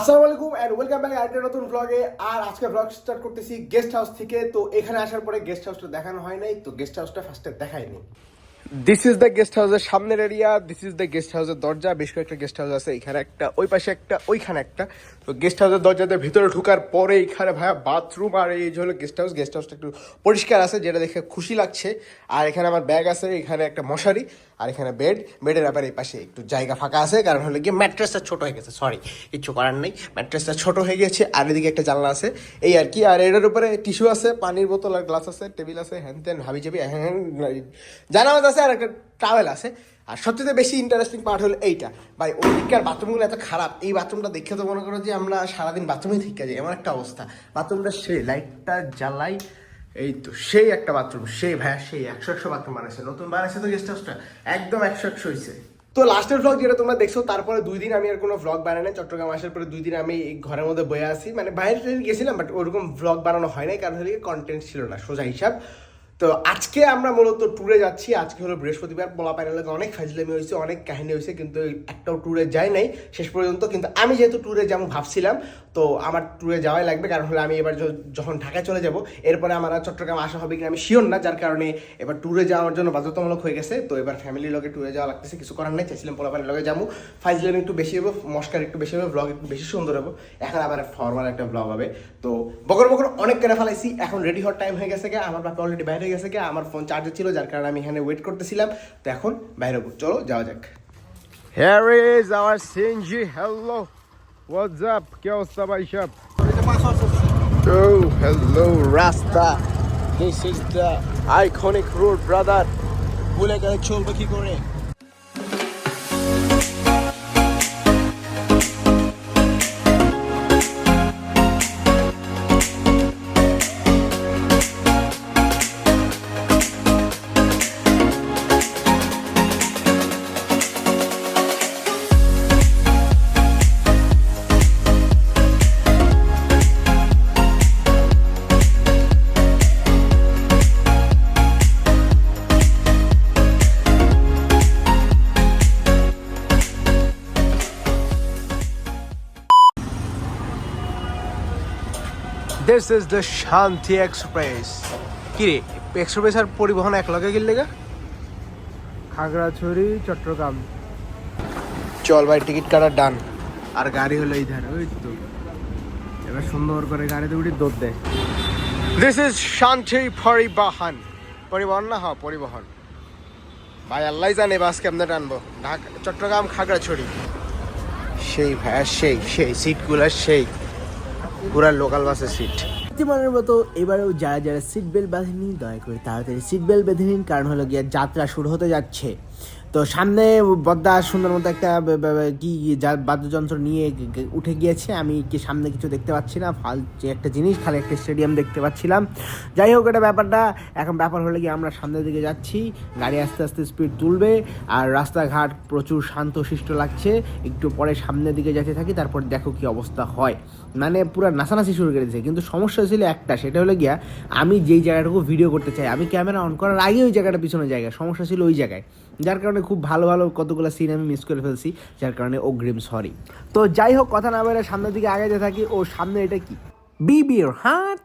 আসসালামু আলাইকুম and welcome back আরেকটা নতুন ব্লগে আর আজকে ব্লগ স্টার্ট করতেছি গেস্ট হাউস থেকে। তো এখানে আসার পরে গেস্ট হাউসটা দেখানো হয় নাই। তো গেস্ট হাউসটা ফার্স্টে দেখায়নি দিস ইজ দ্য গেস্ট হাউসের সামনের area this is the guest হাউসের দরজা। বেশ কয়েকটা গেস্ট হাউস আছে এখানে একটা, ওই পাশে একটা, ওইখানে একটা। তো গেস্ট হাউসের দরজাতে ভিতরে ঢুকার পরে এখানে ভাইয়া বাথরুম আর এই হলো গেস্ট হাউস গেস্ট হাউসটা একটু পরিষ্কার আছে, যেটা দেখে খুশি লাগছে। আর এখানে আমার ব্যাগ আছে, এখানে একটা মশারি, আর এখানে বেড বেডের আবার এই পাশে একটু জায়গা ফাঁকা আছে, কারণ হলো গিয়ে ম্যাট্রেসটা ছোট হয়ে গেছে সরি কিছু করার নেই। ম্যাট্রেসটা ছোট হয়ে গেছে, আর এদিকে একটা জানলা আছে, এই আর কি। আর এটার উপরে টিস্যু আছে, পানির বোতল আর গ্লাস আছে টেবিল আছে হ্যান ত্যান হাবি জাবি হ্যান জানামাজ আছে, আর একটা ট্রাভেল আছে। আর সবচেয়ে বেশি ইন্টারেস্টিং পার্ট হলো এইটা। ভাই, ওই দিককার বাথরুমগুলো এত খারাপ, এই বাথরুমটা দেখে তো মনে করো যে আমরা সারাদিন বাথরুমে থেকে যাই, এমন একটা অবস্থা। বাথরুমটা সেই, লাইটটা জ্বালাই, এই তো সেই একটা বাথরুম, সেই ভাইয়া সেই একশো একশো বাথরুম বানাইছে, নতুন বানাইছে তো গেস্ট হাউসটা একদম একশো একশো হয়েছে তো লাস্টের ভ্লগ যেটা তোমরা দেখছ, তারপরে দুই দিন আমি আর কোনো ভ্লগ বানাই নাই, চট্টগ্রাম আসার পরে দুই দিন আমি ঘরের মধ্যে বয়ে আছি। মানে বাইরে গেছিলাম বাট ওরকম ভ্লগ বানানো হয় নাই, কারণ হলে কন্টেন্ট ছিল না, সোজা হিসাব। তো আজকে আমরা মূলত ট্যুরে যাচ্ছি। আজকে হলো বৃহস্পতিবার বলা প্যানেলে অনেক ফাজলামি হয়েছে, অনেক কাহিনী হয়েছে, কিন্তু একটাও ট্যুরে যায় নাই, শেষ পর্যন্ত। কিন্তু আমি যেহেতু ট্যুরে যাব ভাবছিলাম, তো আমার ট্যুরে যাওয়াই লাগবে, কারণ হলো আমি এবার যখন ঢাকায় চলে যাব, এরপরে আমার চট্টগ্রাম আসা হবে কিনা আমি শিওর না, যার কারণে এবার ট্যুরে যাওয়ার জন্য বাধ্যতামূলক হয়ে গেছে। তো এবার ফ্যামিলির লগে ট্যুরে যাওয়া লাগতেছে, কিছু করার নেই, চাইছিলাম পোলাপানের লগে যাব। ফাইজলামি একটু বেশি হবে, মস্কার একটু বেশি হবে ব্লগ একটু বেশি সুন্দর হবে। এখন আবার ফর্মাল একটা ব্লগ হবে। তো বকর বকর অনেক কেনা ফেলাইছি, এখন রেডি হওয়ার টাইম হয়ে গেছে আমার বাপা অলরেডি বাইরে গেছে কি আমার ফোন চার্জে ছিল যার কারণে আমি এখানে ওয়েট করতেছিলাম তো এখন বাইরে হব। চলো যাওয়া যাক Here is our Sinji. Hello. What's up? কি অবস্থা ভাই সব? Oh, hello Rasta. This is the iconic road, brother. ভুলে গেলে চলবে কি করে? This is the Shanti Express. কি রে এক্সপ্রেস আর পরিবহন এক লগে গেলে গা? খাগড়াছড়ি চট্টগ্রাম। চল ভাই টিকিট কাটা ডান। আর গাড়ি হলো এই ধারে ওই তো। এবার সুন্দর করে গাড়িতে উঠি দৌড় দেয় দিস ইজ শান্তি পরিবহন পরিবহন না হ্যাঁ পরিবহন। ভাই আল্লাহ জানে বাস কেমনে টানবো। ঢাকা চট্টগ্রাম খাগড়াছড়ি। সেই ভাই সেই সেই সিটগুলো সেই। পুরা লোকাল বাসের সিট প্রতিমানের মতো এবারেও যারা যারা সিট বেল্ট বাঁধেনি দয়া করে তাড়াতাড়ি সিট বেল্ট বেঁধে নিন, কারণ হলো গিয়ে যাত্রা শুরু হতে যাচ্ছে। তো সামনে বদ্দা সুন্দর মতো একটা কি বাদ্যযন্ত্র নিয়ে উঠে গিয়েছে। আমি কি সামনে কিছু দেখতে পাচ্ছি না। ফাল, যে একটা জিনিস, খালি একটা স্টেডিয়াম দেখতে পাচ্ছিলাম। যাই হোক, এটা ব্যাপারটা, এখন ব্যাপার হলে কি, আমরা সামনের দিকে যাচ্ছি। গাড়ি আস্তে আস্তে স্পিড তুলবে আর রাস্তাঘাট প্রচুর শান্ত, শিষ্ট লাগছে। একটু পরে সামনের দিকে যেতে থাকি, তারপর দেখো কি অবস্থা হয়। মানে পুরো নাচানাচি শুরু করে দিয়েছে। কিন্তু সমস্যা ছিল একটা, সেটা হলো গিয়া, আমি যেই জায়গাটুকু ভিডিও করতে চাই, আমি ক্যামেরা অন করার আগে ওই জায়গাটা পিছনে জায়গা সমস্যা ছিল ওই জায়গায়। যার কারণে খুব ভালো ভালো কতগুলো সিন আমি মিস করে ফেলছি, যার কারণে অগ্রিম সরি তো যাই হোক, কথা না বলে সামনের দিকে আগাইতে থাকি। ও সামনে এটা কি? বিবির হাট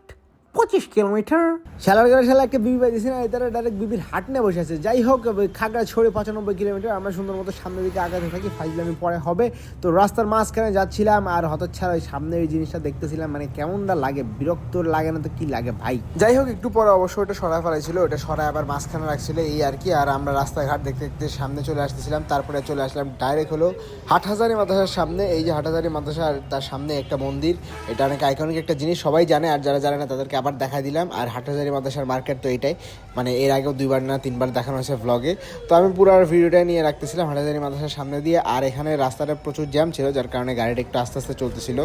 পঁচিশ কিলোমিটার। শালার গেলে শালা একটা বিবি পাইতেছি না তারা ডাইরেক্ট বিবির হাট নিয়ে বসে আছে। যাই হোক খাগড়া ছড়ে পঁচানব্বই কিলোমিটার আমরা সুন্দর মতো সামনের দিকে আগাতে থাকি ফাইজলামি পরে হবে। তো রাস্তার মাঝখানে যাচ্ছিলাম আর হতচ্ছাড়া ওই সামনে ওই জিনিসটা দেখতেছিলাম মানে কেমনটা লাগে বিরক্ত লাগে না তো কি লাগে ভাই? যাই হোক একটু পরে অবশ্য ওটা সরায় ফেলাইছিল ওটা সরায় আবার মাঝখানে রাখছিল এই আর কি। আর আমরা রাস্তাঘাট দেখতে দেখতে সামনে চলে আসতেছিলাম তারপরে চলে আসলাম ডাইরেক্ট হলো হাটহাজারি মাদ্রাসার সামনে। এই যে হাটহাজারি মাদ্রাসা আর তার সামনে একটা মন্দির এটা অনেক আইকনিক একটা জিনিস সবাই জানে আর যারা জানে না তাদেরকে আবার দেখা দিলাম। আর হাটহাজারি মাদ্রাসার মার্কেট তো এটাই। মানে এর আগেও দুইবার না তিনবার দেখানো হয়েছে ভ্লগে তো আমি পুরো ভিডিওটা নিয়ে রাখতেছিলাম হাটহাজারি মাদ্রাসার সামনে দিয়ে। আর এখানে রাস্তাটা প্রচুর জ্যাম ছিল, যার কারণে গাড়িটা একটু আস্তে আস্তে চলতেছিল।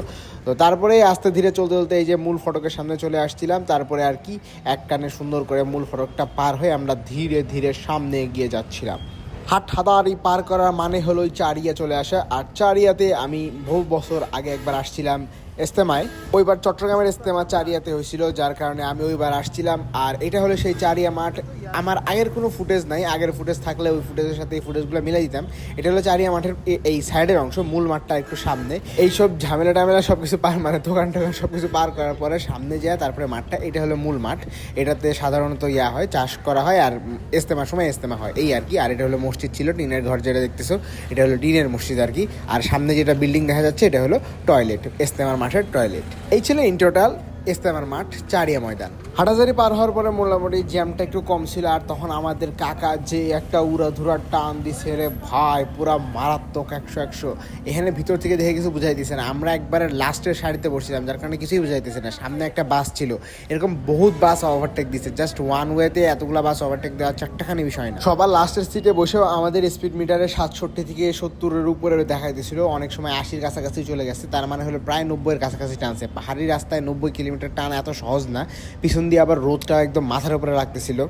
তো তারপরে আস্তে ধীরে চলতে চলতে এই যে মূল ফটকের সামনে চলে আসছিলাম। তারপরে আর কি এক কানে সুন্দর করে মূল ফটকটা পার হয়ে আমরা ধীরে ধীরে সামনে এগিয়ে যাচ্ছিলাম। হাট হাদারি পার করার মানে হলো চারিয়া চলে আসা। আর চারিয়াতে আমি বহু বছর আগে একবার আসছিলাম ইস্তেমায়। ওইবার চট্টগ্রামের ইস্তেমা চারিয়াতে হয়েছিল, যার কারণে আমি ওইবার আসছিলাম। আর এটা হলো সেই চারিয়া মাঠ আমার আগের কোনো ফুটেজ নাই, আগের ফুটেজ থাকলে ওই ফুটেজের সাথে এই ফুটেজগুলো মিলাই দিতাম। এটা হলো চারিয়া মাঠের এই সাইডের অংশ, মূল মাঠটা একটু সামনে। এইসব ঝামেলা টামেলা সব কিছু পার মানে দোকান টোকান সব কিছু পার করার পরে সামনে যায়, তারপরে মাঠটা, এটা হলো মূল মাঠ। এটাতে সাধারণত ইয়া হয়, চাষ করা হয় আর ইস্তেমার সময় ইস্তেমা হয়। এই আর কি, আর এটা হলো মসজিদ ছিল, টিনের ঘর যেটা দেখতেছো, এটা হলো টিনের মসজিদ আর কি। আর সামনে যেটা বিল্ডিং দেখা যাচ্ছে, এটা হলো টয়লেট ইস্তেমার মাঠের টয়লেট এই ছিল ইন টোটাল ইস্তেমার মাঠ, চারিয়া ময়দান। হাটাজারি পার হওয়ার পরে মোটামুটি জ্যামটা একটু কম ছিল, আর তখন আমাদের কাকা যে একটা উড়াধুরা টান দিছে রে ভাই, পুরা মারাত্মক একশো একশো। এখানে ভিতর থেকে দেখে কিছু বুঝাই দিছে না। আমরা একবারে লাস্টের সারিতে বসছিলাম, যার কারণে কিছুই বুঝাইতেছে না। সামনে একটা বাস ছিল। এরকম বহুত বাস ওভারটেক দিছে। জাস্ট ওয়ান ওয়েতে এতগুলা বাস ওভারটেক দেওয়া চারটাখানি বিষয় না। সবার লাস্টের সিটে বসেও আমাদের স্পিড মিটারে সাতষট্টি থেকে সত্তরের উপরে দেখা দেখাইতেছিল। অনেক সময় আশির কাছাকাছি চলে গেছে। তার মানে হলো প্রায় নব্বইয়ের কাছাকাছি টানছে পাহাড়ি রাস্তায় নব্বই কিলোমিটার টান এত সহজ না। পিছন দিয়ে আবার রোদটা একদম মাথার উপরে রাখতেছিল।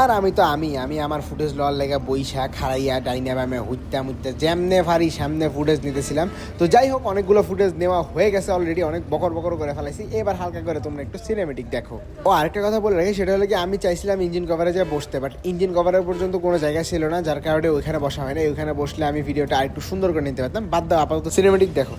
আর আমি তো আমি আমি আমার ফুটেজ লওয়ার লেগে বৈশা খাড়াইয়া, ডাইনা ব্যামে হুইত্যা মুত্যা যেমনে পারি সামনে ফুটেজ নিতেছিলাম। তো যাই হোক, অনেকগুলো ফুটেজ নেওয়া হয়ে গেছে অলরেডি অনেক বকর বকর করে ফেলাইছি। এবার হালকা করে তোমরা একটু সিনেমেটিক দেখো। ও, আরেকটা কথা বলে রাখি, সেটা হলো কি, আমি চাইছিলাম ইঞ্জিন কভারেজে বসতে বাট ইঞ্জিন কভারের পর্যন্ত কোনো জায়গা ছিল না, যার কারণে ওইখানে বসা হয় না ওইখানে বসলে আমি ভিডিওটা আরেকটু সুন্দর করে নিতে পারতাম। বাদ দাও, আপাতত সিনেমেটিক দেখো।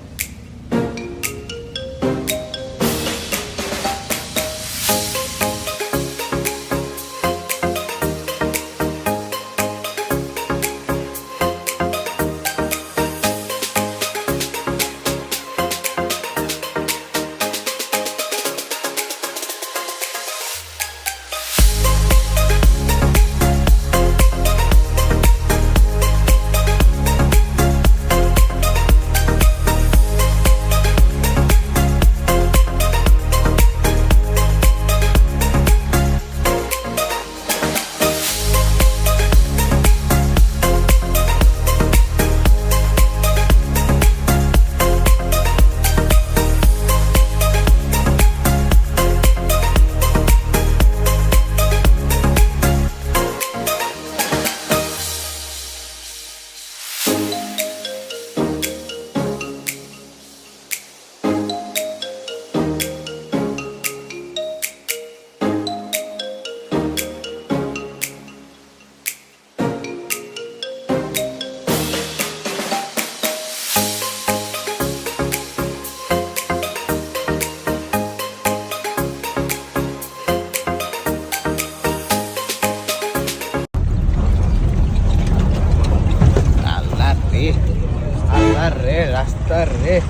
রাস্তা রে,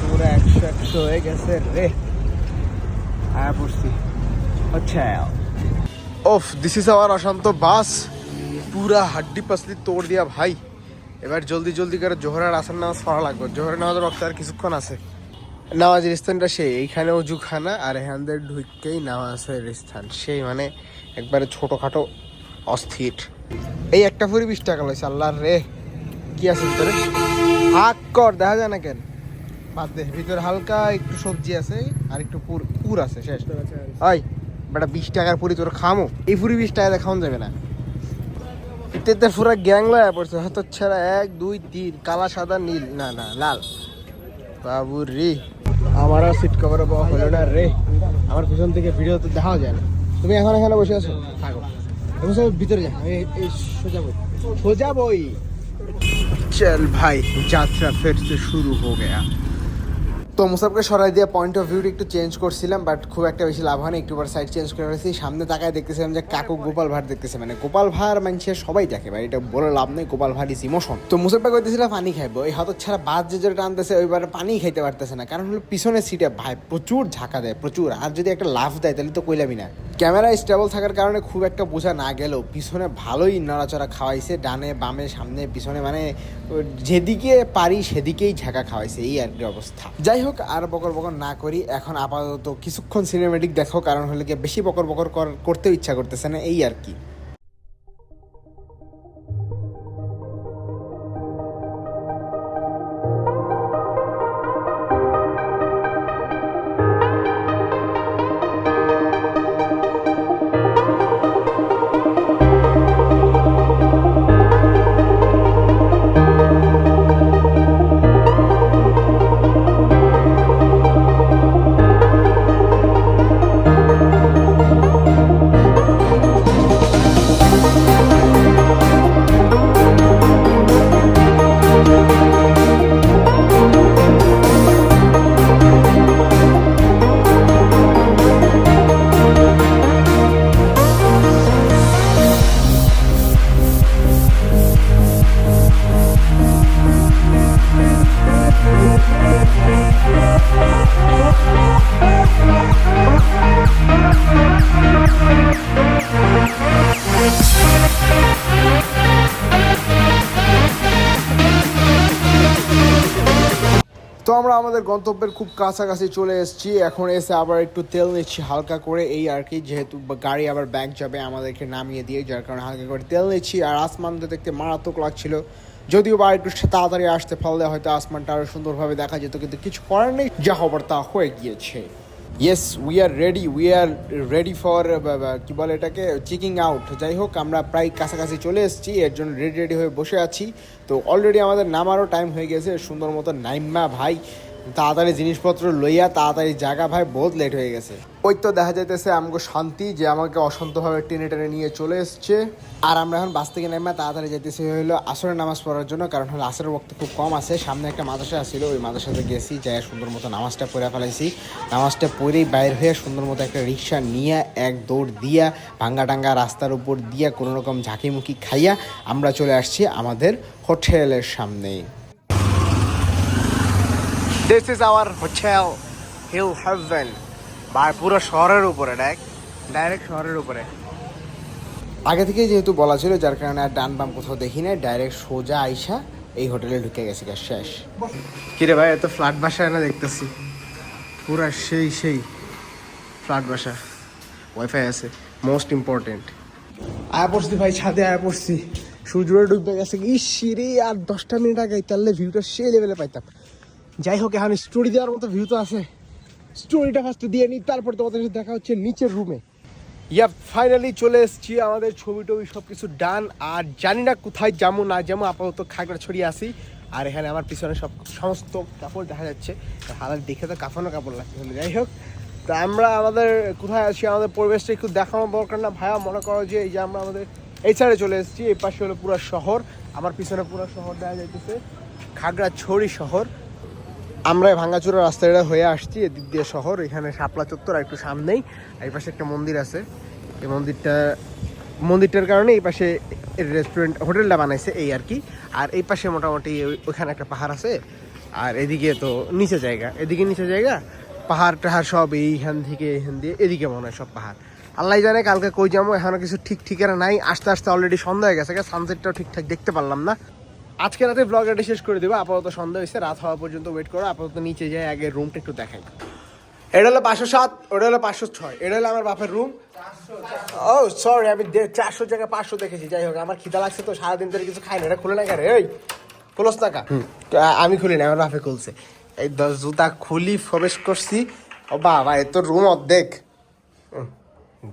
পুরো একশো একশো হয়ে গেছে রে। আয়া পড়ছি। আচ্ছা। ওফ দিস ইজ আওয়ার অশান্ত বাস। পুরা হাড্ডি পাসলি তোড় দিয়া ভাই। এবার জলদি জলদি করে জোহরের আসার নামাজ পড়া লাগবে। জোহরের নামাজের রক্ত আর কিছুক্ষণ আছে। নামাজের স্থানটা সেই, এইখানে অজুখানা আর এখানদের ঢুককেই নামাজের স্থান সেই মানে একবারে ছোটোখাটো অস্থির। এই একটা ফুরি বিশ টাকা লইছে, আল্লাহর রে। কি আছে ভিতরে? হাক কর দেখা যায় না কেন? বাদ দে ভিতরে হালকা একটু সবজি আছে আর একটু পুর পুর আছে শেষ। ওই বেটা বিশ টাকার পুরি তোর খামো। এই পুরি বিশ টাকা দিয়ে খাওয়ান যাবে না। এতে পুরো গ্যাং লয়া পড়ছে হয়তো ছাড়া এক দুই তিন কালা সাদা নীল না না লাল। বাবু রে। আমারও সিট কভার হলো না রে। আমার পিছন থেকে ভিডিও তো দেখাও যায় না। তুমি এখন এখানে বসে আছো? থাকো। সব ভিতরে যা এই- এই সোজা বই। সোজা বই? চল ভাই যাত্রা ফের সে শুরু হয়ে গয়া তো মুসাফকে সরাই দিয়ে পয়েন্ট অফ ভিউটা একটু চেঞ্জ করছিলাম বাট খুব একটা বেশি লাভ হয়নি। একটু সাইড চেঞ্জ করে ফেলেছি। সামনে তাকায় দেখতেছিলাম যে কাকু গোপাল ভাট দেখতেছে। মানে গোপাল ভাড় মানুষের সবাই দেখে ভাই এটা বলে লাভ নেই। গোপাল ভাট ইস ইমোশন তো মুসাফা কইতেছিল পানি খাইবো। এই হয়তো ছাড়া বাস যে যেটা টানতেছে ওইবার পানি খাইতে পারতেছে না। কারণ হলো পিছনের সিটে ভাই প্রচুর ঝাঁকা দেয়, প্রচুর। আর যদি একটা লাভ দেয়, তাহলে তো কইলামই না। ক্যামেরা স্টেবল থাকার কারণে খুব একটা বোঝা না গেলেও পিছনে ভালোই নড়াচড়া খাওয়াইছে। ডানে, বামে, সামনে, পিছনে মানে যেদিকে পারি সেদিকেই ঝাঁকা খাওয়াইছে। এই আর অবস্থা। যাই হোক আর বকর বকর না করি, এখন আপাতত কিছুক্ষণ সিনেমেটিক দেখো, কারণ হলে গিয়ে বেশি বকর বকর কর- করতেও ইচ্ছা করতেছে না, এই আর কি। আমাদের গন্তব্যের খুব কাছাকাছি চলে এসেছি। এখন এসে আবার একটু তেল নিচ্ছি হালকা করে। এই আর কি, যেহেতু গাড়ি আবার ব্যাগ যাবে আমাদেরকে নামিয়ে দিয়ে যার কারণে হালকা করে তেল নিচ্ছি। আর আসমানটা দেখতে মারাত্মক লাগছিল। যদিও বা একটু তাড়াতাড়ি আসতে পারলে হয়তো আসমানটা আরও সুন্দরভাবে দেখা যেত, কিন্তু কিছু করার নেই। যা হবার তা হয়ে গিয়েছে। Yes we are ready we are ready for কি বলে এটাকে? চেকিং আউট যাই হোক, আমরা প্রায় কাছাকাছি চলে এসেছি। এর জন্য রেডি রেডি হয়ে বসে আছি। তো অলরেডি আমাদের নামারও টাইম হয়ে গেছে। সুন্দর মতো নাইম্মা ভাই তাড়াতাড়ি জিনিসপত্র লইয়া তাড়াতাড়ি জায়গা ভাই বহুত লেট হয়ে গেছে। ওই তো দেখা যাইতেছে আমাকে শান্তি যে আমাকে অশান্তভাবে টেনে টেনে নিয়ে চলে এসছে। আর আমরা এখন বাস থেকে নেমে তাড়াতাড়ি যেতেছি হলো আসরের নামাজ পড়ার জন্য কারণ হলো আসরের বক্ত খুব কম আছে। সামনে একটা মাদ্রাসা ছিল ওই মাদ্রাসাতে গেছি যাই সুন্দর মতো নামাজটা পড়ে ফেলাইছি। নামাজটা পড়েই বাইর হয়ে সুন্দর মতো একটা রিক্সা নিয়ে এক দৌড় দিয়া ভাঙ্গা টাঙ্গা রাস্তার উপর দিয়া কোনো রকম ঝাঁকিমুখি খাইয়া আমরা চলে আসছি আমাদের হোটেলের সামনেই। This is our hotel Hill Heaven বা পুরো শহরের উপরে ডাইরেক্ট ডাইরেক্ট শহরের উপরে। আগে থেকে যেহেতু বলা ছিল যার কারণে আর ডান বাম কোথাও দেখি না ডাইরেক্ট সোজা আইসা এই হোটেলে ঢুকে গেছি শেষ। কিরে ভাই এত ফ্ল্যাট বাসায় না দেখতেছি। পুরা সেই সেই ফ্ল্যাট বাসা। ওয়াইফাই আছে মোস্ট ইম্পর্টেন্ট আয়া পড়ছি ভাই ছাদে আয়া পড়ছি। সূর্যটা ডুবে গেছে ইস রে আর দশটা মিনিট আগে তাহলে ভিউটা সেই লেভেলে পাইতাম। যাই হোক, এখন স্টোরি দেওয়ার মতো ভিউ তো আছে। স্টোরিটা ফার্স্টে দিয়ে নিই, তারপর তোমাদের সাথে দেখা হচ্ছে নিচের রুমে ইয়া ফাইনালি চলে এসেছি আমাদের ছবি টবি সব কিছু ডান আর জানি না কোথায় যাব, না যাব, আপাতত খাগড়া ছড়িয়ে আসি আর এখানে আমার পিছনে সব সমস্ত কাপড় দেখা যাচ্ছে। হালার দেখে তো কাফানো কাপড় লাগছে যাই হোক। তা আমরা আমাদের, কোথায় আছি, আমাদের পরিবেশটা একটু দেখানো দরকার না। ভাইয়া, মনে করো যে এই যে আমরা আমাদের এই সাইডে চলে এসেছি, এই পাশে হলো পুরো শহর। আমার পিছনে পুরো শহর দেখা যাইতেছে, খাগড়াছড়ি শহর। আমরা ভাঙ্গাচুরা রাস্তাটা হয়ে আসছি, এদিক দিয়ে শহর, এখানে শাপলা চত্বর একটু সামনেই, এই পাশে একটা মন্দির আছে। এই মন্দিরটা, মন্দিরটার কারণে এই পাশে রেস্টুরেন্ট হোটেলটা বানাইছে এই আর কি। আর এই পাশে মোটামুটি ওই- ওইখানে একটা পাহাড় আছে। আর এদিকে তো নিচে জায়গা, এদিকে নিচে জায়গা, পাহাড় টাহাড় সব এইখান থেকে এইখান দিয়ে এদিকে মনে হয় সব পাহাড়। আল্লাহ জানে কালকে কই যাব, এখনও কিছু ঠিক ঠিকানা নাই। আস্তে আস্তে অলরেডি সন্ধ্যা হয়ে গেছে সানসেটটাও ঠিকঠাক দেখতে পারলাম না। আজকে রাতে ব্লগটা শেষ করে দেবো। আপাতত সন্ধ্যা হয়েছে রাত হওয়া পর্যন্ত ওয়েট করো। আপাতত নিচে যাই আগে রুমটা একটু দেখাই। এটা হলো পাঁচশো সাত ওটা হলো পাঁচশো ছয়। এটা হলো আমার বাপের রুম ও সরি আমি চারশো জায়গায় পাঁচশো দেখেছি। যাই হোক আমার খিদা লাগছে তো সারাদিন ধরে কিছু খাই না। এটা খুলে না কেন? এই খুলোস না কা? আমি খুলি না আমার বাপে খুলছে। এই দশ জুতা খুলি প্রবেশ করছি। ও বাবা এ তো রুম অর্ধেক।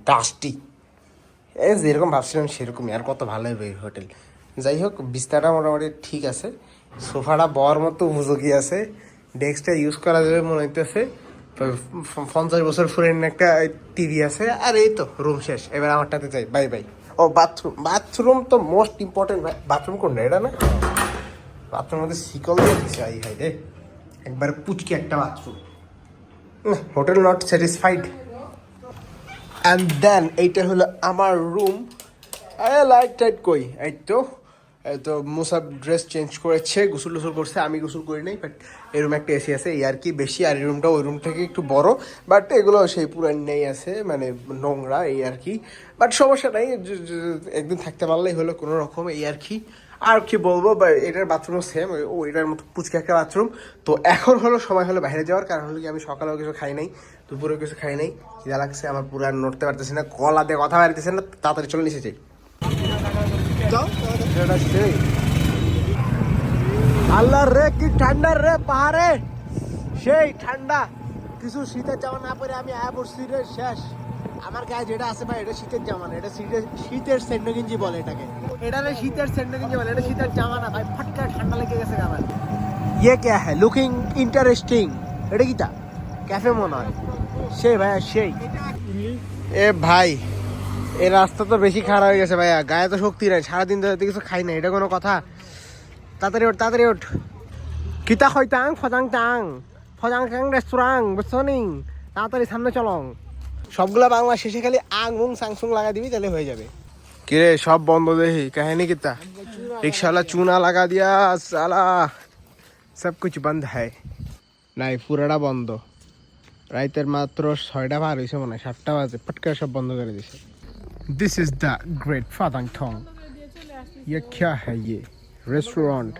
ডাস্টি এই যেরকম ভাবছিলাম সেরকমই। আর কত ভালো হবে এই হোটেল যাই হোক বিস্তারটা মোটামুটি ঠিক আছে। সোফাটা বর মতো উপযোগী আছে। ডেস্কটা ইউজ করা যাবে মনে হইতেছে। পঞ্চাশ বছর ফুরেন একটা টিভি আছে। আর এই তো রুম শেষ। এবার আমারটাতে যাই। বাই বাই ও বাথরুম বাথরুম তো মোস্ট ইম্পর্টেন্ট বাথরুম কোনটা? এটা না? বাথরুমের মধ্যে শিকল দিয়ে দিচ্ছে আই হাই রে। একবার পুচকি একটা bathroom hotel not satisfied and then এইটা হলো আমার রুম আই লাইট টাইট কই? এই তো। তো মুসাব ড্রেস চেঞ্জ করেছে, গোসল টোসল করছে, আমি গোসল করি নাই বাট এই একটা এসি আছে, এই আর কি বেশি, আর এই রুমটা ওই রুম থেকে একটু বড় বাট এগুলো সেই পুরান নেই আছে মানে নোংরা, এই আর কি বাট সমস্যা নাই, য- য- একদিন থাকতে পারলেই হলো কোনো রকম, এই আর কি আর কি বলব বা এটার বাথরুমও সেম ও এটার মতো পুচকে একটা বাথরুম তো এখন হলো সময় হলো বাইরে যাওয়ার, কারণ হলো কি আমি সকালেও কিছু খাই নাই, দুপুরেও কিছু খাই নাই, খিদা লাগছে, আমার পুরো আর নড়তে পারতেছি না কলা দিয়ে কথা বাড়িতেছে না, তাড়াতাড়ি চলে নিচে যাই। আল্লাহ রে কি ঠান্ডা রে পাহাড়ে? সেই ঠান্ডা। কিছু শীতের জামা না পরে আমি আয়া পড়ছি রে শেষ। আমার গায়ে যেটা আছে ভাই এটা শীতের জামা না এটা শীতের শীতের সেন্ডো গেঞ্জি বলে এটাকে। এটা রে শীতের সেন্ডো গেঞ্জি বলে এটা শীতের জামা না ভাই ফাটকা ঠান্ডা লেগে গেছে আমার ইয়ে কে হ্যাঁ লুকিং ইন্টারেস্টিং এটা কি তা? ক্যাফে মনে হয়। সেই ভাইয়া সেই। এ ভাই এই রাস্তা তো বেশি খারাপ হয়ে গেছে ভাইয়া। গায়ে তো শক্তি নাই, সারাদিন তো কিছু খাই না এটা কোনো কথা। তাড়াতাড়ি ওঠ তাড়াতাড়ি ওঠ। কিতা খয়তাং ফজাং টাং। ফজাং টাং রেস্টুরাং বুঝছ নি? তাড়াতাড়ি সামনে চলং। সবগুলা বাংলা শেষে খালি আং, উং সাংসুং লাগা দিবি, তাহলে হয়ে যাবে। কিরে, সব বন্ধ দেখি, কাহিনী কিতা? রিক্সাওয়ালা চুনা লাগা দিয়া, সালা। সব কিছু বন্ধ হয়। নাই, পুরাটা বন্ধ। রাইতের মাত্র ছয়টা পার হয়েছে মনে হয়, সাতটা বাজে, ফটকা সব বন্ধ করে দিছে। দিস ইজ দ্য গ্রেট ফাদাং থং ये क्या है ये रेस्टोरेंट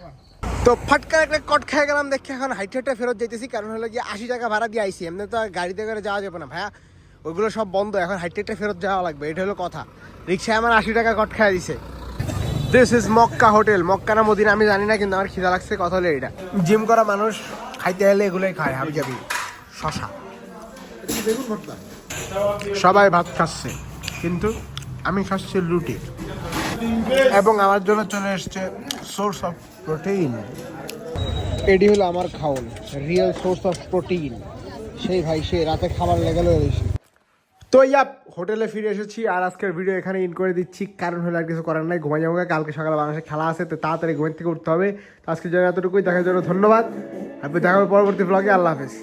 তো ফটকার একটা কট খেয়ে গেলাম দেখি এখন হাইটে হাইটে ফেরত যেতেছি কারণ হলো কি আশি টাকা ভাড়া দিয়ে আইসি এমনি তো আর গাড়িতে করে যাওয়া যাবে না ভাইয়া ওইগুলো সব বন্ধ এখন হাইটে হাইটে ফেরত যাওয়া লাগবে এটা হলো কথা রিক্সায় আমার আশি টাকা কট খাইয়া দিছে this is Mecca hotel Mecca না মদিনা আমি জানি না কিন্তু আমার খিদা লাগছে কথা হলো এটা জিম করা মানুষ খাইতে এলে এগুলোই খায় হাবি যাবি শশা সবাই ভাত খাচ্ছে কিন্তু আমি খাচ্ছি রুটি। এবং আমার জন্য চলে এসছে সোর্স অফ প্রোটিন এটি হলো আমার খাওন রিয়েল সোর্স অফ প্রোটিন সেই ভাই, সে রাতে খাবার লেগেলো এসেছি তো ইয়া হোটেলে ফিরে এসেছি, আর আজকের ভিডিও এখানে ইন করে দিচ্ছি। কারণ হলে আর কিছু করার নাই, ঘুমাই যাব কালকে সকালে বাংলাদেশে খেলা আছে, তো তাড়াতাড়ি ঘুমের থেকে উঠতে হবে। তো আজকের জন্য এতটুকুই, দেখার জন্য ধন্যবাদ। আপনি দেখা হবে পরবর্তী ব্লগে আল্লাহ হাফেজ।